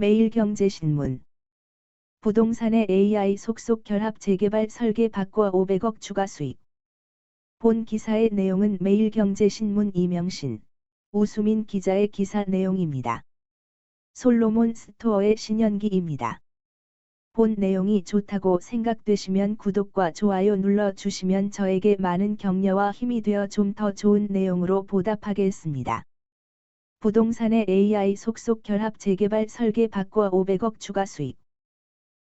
매일경제신문 부동산의 AI 속속 결합 재개발 설계 바꿔 500억 추가 수익 본 기사의 내용은 매일경제신문 이명신, 우수민 기자의 기사 내용입니다. 솔로몬 스토어의 신현기입니다. 본 내용이 좋다고 생각되시면 구독과 좋아요 눌러 주시면 저에게 많은 격려와 힘이 되어 좀 더 좋은 내용으로 보답하겠습니다. 부동산의 AI 속속 결합 재개발 설계 바꿔 500억 추가 수익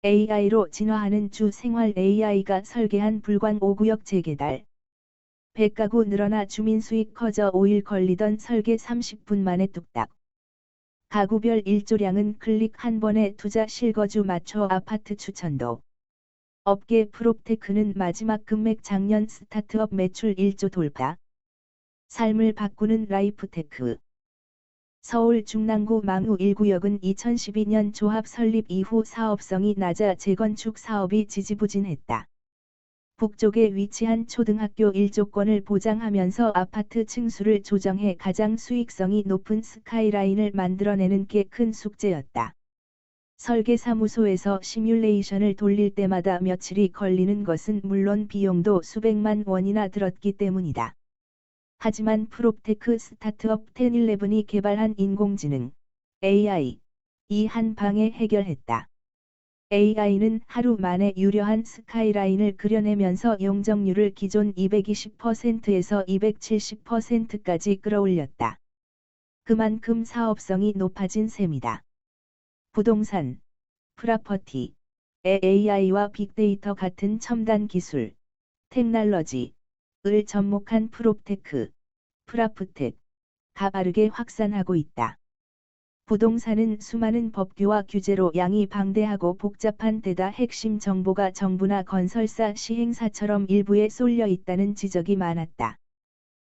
AI로 진화하는 주 생활 AI가 설계한 불광 5구역 재개달 100가구 늘어나 주민 수익 커져 5일 걸리던 설계 30분 만에 뚝딱 가구별 일조량은 클릭 한 번에 투자 실거주 맞춰 아파트 추천도. 업계 프롭테크는 마지막 금맥 작년 스타트업 매출 1조 돌파. 삶을 바꾸는 라이프테크. 서울 중랑구 망우 1구역은 2012년 조합 설립 이후 사업성이 낮아 재건축 사업이 지지부진했다. 북쪽에 위치한 초등학교 1조권을 보장하면서 아파트 층수를 조정해 가장 수익성이 높은 스카이라인을 만들어내는 게 큰 숙제였다. 설계사무소에서 시뮬레이션을 돌릴 때마다 며칠이 걸리는 것은 물론 비용도 수백만 원이나 들었기 때문이다. 하지만 프롭테크 스타트업 1011이 개발한 인공지능 AI 이 한 방에 해결했다. AI는 하루 만에 유려한 스카이라인을 그려내면서 용적률을 기존 220%에서 270%까지 끌어올렸다. 그만큼 사업성이 높아진 셈이다. 부동산, 프라퍼티, AI와 빅데이터 같은 첨단 기술, 테크놀로지 을 접목한 프롭테크, 프라프텍, 가바르게 확산하고 있다. 부동산은 수많은 법규와 규제로 양이 방대하고 복잡한 데다 핵심 정보가 정부나 건설사 시행사처럼 일부에 쏠려 있다는 지적이 많았다.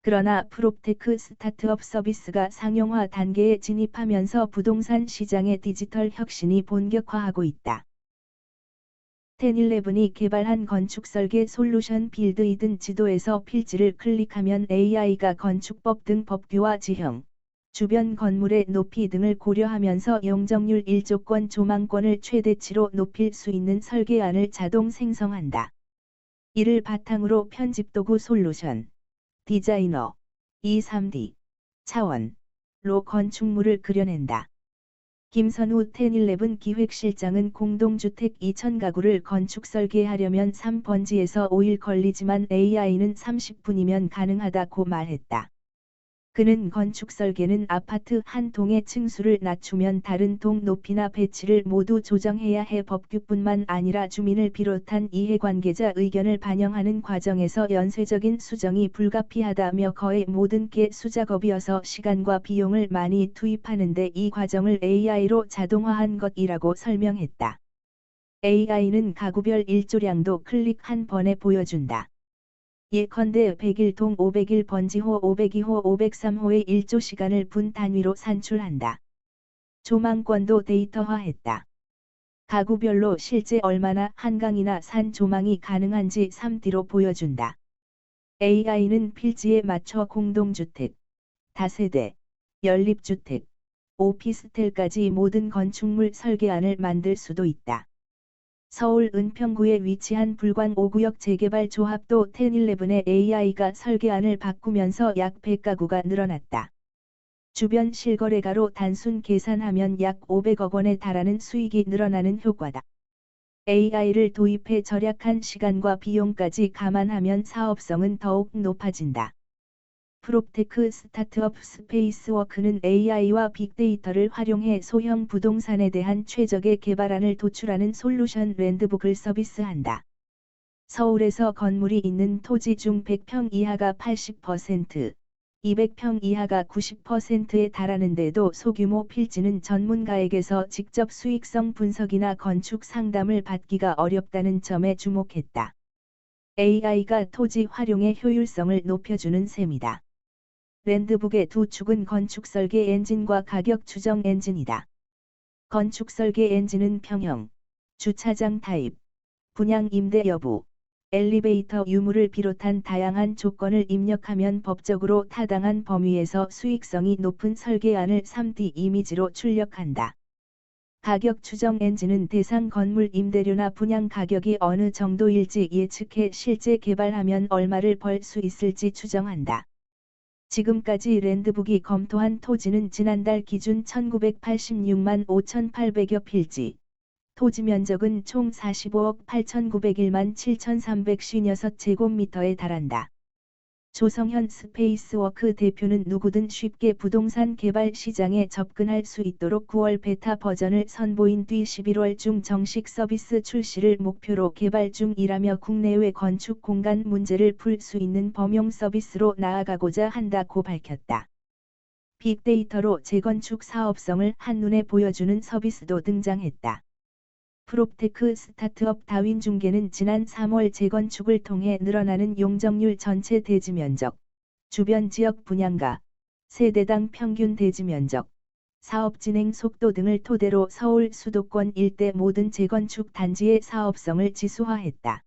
그러나 프롭테크 스타트업 서비스가 상용화 단계에 진입하면서 부동산 시장의 디지털 혁신이 본격화하고 있다. 1011이 개발한 건축 설계 솔루션 빌드이든 지도에서 필지를 클릭하면 AI가 건축법 등 법규와 지형, 주변 건물의 높이 등을 고려하면서 용적률 1조권 조망권을 최대치로 높일 수 있는 설계안을 자동 생성한다. 이를 바탕으로 편집도구 솔루션, 디자이너, 2,3D, 차원로 건축물을 그려낸다. 김선우 1011 기획실장은 공동주택 2,000가구를 건축 설계하려면 3번지에서 5일 걸리지만 AI는 30분이면 가능하다고 말했다. 그는 건축 설계는 아파트 한 동의 층수를 낮추면 다른 동 높이나 배치를 모두 조정해야 해 법규뿐만 아니라 주민을 비롯한 이해관계자 의견을 반영하는 과정에서 연쇄적인 수정이 불가피하다며 거의 모든 게 수작업이어서 시간과 비용을 많이 투입하는데 이 과정을 AI로 자동화한 것이라고 설명했다. AI는 가구별 일조량도 클릭 한 번에 보여준다. 예컨대 101동 501 번지호 502호 503호의 1조 시간을 분 단위로 산출한다. 조망권도 데이터화했다. 가구별로 실제 얼마나 한강이나 산 조망이 가능한지 3D로 보여준다. AI는 필지에 맞춰 공동주택, 다세대, 연립주택, 오피스텔까지 모든 건축물 설계안을 만들 수도 있다. 서울 은평구에 위치한 불광 5구역 재개발 조합도 1011의 AI가 설계안을 바꾸면서 약 100가구가 늘어났다. 주변 실거래가로 단순 계산하면 약 500억 원에 달하는 수익이 늘어나는 효과다. AI를 도입해 절약한 시간과 비용까지 감안하면 사업성은 더욱 높아진다. 프롭테크 스타트업 스페이스워크는 AI와 빅데이터를 활용해 소형 부동산에 대한 최적의 개발안을 도출하는 솔루션 랜드북을 서비스한다. 서울에서 건물이 있는 토지 중 100평 이하가 80%, 200평 이하가 90%에 달하는데도 소규모 필지는 전문가에게서 직접 수익성 분석이나 건축 상담을 받기가 어렵다는 점에 주목했다. AI가 토지 활용의 효율성을 높여주는 셈이다. 랜드북의 두 축은 건축 설계 엔진과 가격 추정 엔진이다. 건축 설계 엔진은 평형, 주차장 타입, 분양 임대 여부, 엘리베이터 유무를 비롯한 다양한 조건을 입력하면 법적으로 타당한 범위에서 수익성이 높은 설계안을 3D 이미지로 출력한다. 가격 추정 엔진은 대상 건물 임대료나 분양 가격이 어느 정도일지 예측해 실제 개발하면 얼마를 벌 수 있을지 추정한다. 지금까지 랜드북이 검토한 토지는 지난달 기준 1986만 5,800여 필지, 토지 면적은 총 45억 8,901만 7,356제곱미터에 달한다. 조성현 스페이스워크 대표는 누구든 쉽게 부동산 개발 시장에 접근할 수 있도록 9월 베타 버전을 선보인 뒤 11월 중 정식 서비스 출시를 목표로 개발 중이라며 국내외 건축 공간 문제를 풀 수 있는 범용 서비스로 나아가고자 한다고 밝혔다. 빅데이터로 재건축 사업성을 한눈에 보여주는 서비스도 등장했다. 프롭테크 스타트업 다윈 중개는 지난 3월 재건축을 통해 늘어나는 용적률 전체 대지 면적, 주변 지역 분양가, 세대당 평균 대지 면적, 사업 진행 속도 등을 토대로 서울 수도권 일대 모든 재건축 단지의 사업성을 지수화했다.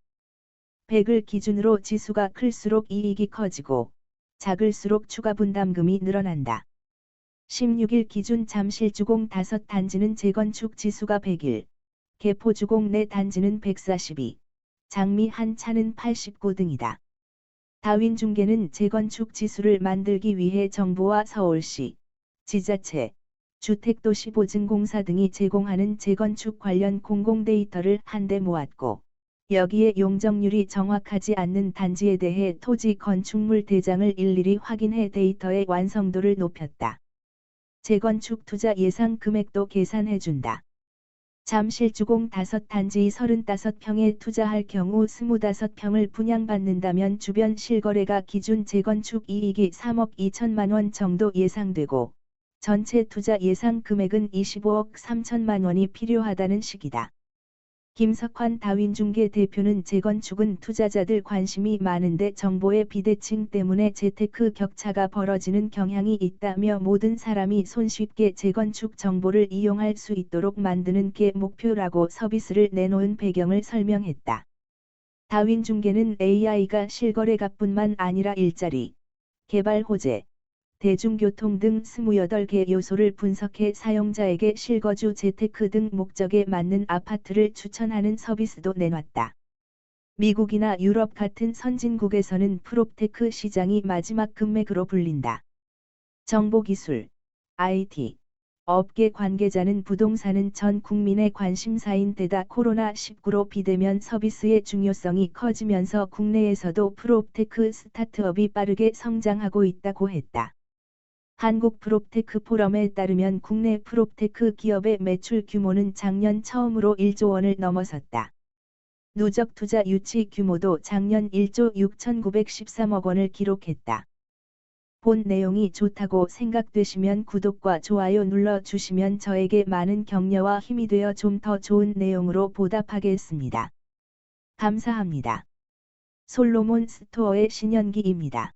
100을 기준으로 지수가 클수록 이익이 커지고 작을수록 추가 분담금이 늘어난다. 16일 기준 잠실주공 5단지는 재건축 지수가 100일, 개포주공 내 단지는 142, 장미 한 차는 89 등이다. 다윈중개는 재건축 지수를 만들기 위해 정부와 서울시, 지자체, 주택도시보증공사 등이 제공하는 재건축 관련 공공 데이터를 한데 모았고, 여기에 용적률이 정확하지 않는 단지에 대해 토지 건축물 대장을 일일이 확인해 데이터의 완성도를 높였다. 재건축 투자 예상 금액도 계산해준다. 잠실주공 5단지 35평에 투자할 경우 25평을 분양받는다면 주변 실거래가 기준 재건축 이익이 3억 2천만 원 정도 예상되고 전체 투자 예상 금액은 25억 3천만 원이 필요하다는 식이다. 김석환 다윈중개 대표는 재건축은 투자자들 관심이 많은데 정보의 비대칭 때문에 재테크 격차가 벌어지는 경향이 있다며 모든 사람이 손쉽게 재건축 정보를 이용할 수 있도록 만드는 게 목표라고 서비스를 내놓은 배경을 설명했다. 다윈중개는 AI가 실거래가뿐만 아니라 일자리, 개발 호재, 대중교통 등 28개 요소를 분석해 사용자에게 실거주 재테크 등 목적에 맞는 아파트를 추천하는 서비스도 내놨다. 미국이나 유럽 같은 선진국에서는 프롭테크 시장이 마지막 금맥으로 불린다. 정보기술, IT, 업계 관계자는 부동산은 전 국민의 관심사인 데다 코로나19로 비대면 서비스의 중요성이 커지면서 국내에서도 프롭테크 스타트업이 빠르게 성장하고 있다고 했다. 한국 프롭테크 포럼에 따르면 국내 프롭테크 기업의 매출 규모는 작년 처음으로 1조 원을 넘어섰다. 누적 투자 유치 규모도 작년 1조 6,913억 원을 기록했다. 본 내용이 좋다고 생각되시면 구독과 좋아요 눌러주시면 저에게 많은 격려와 힘이 되어 좀 더 좋은 내용으로 보답하겠습니다. 감사합니다. 솔로몬 스토어의 신현기입니다.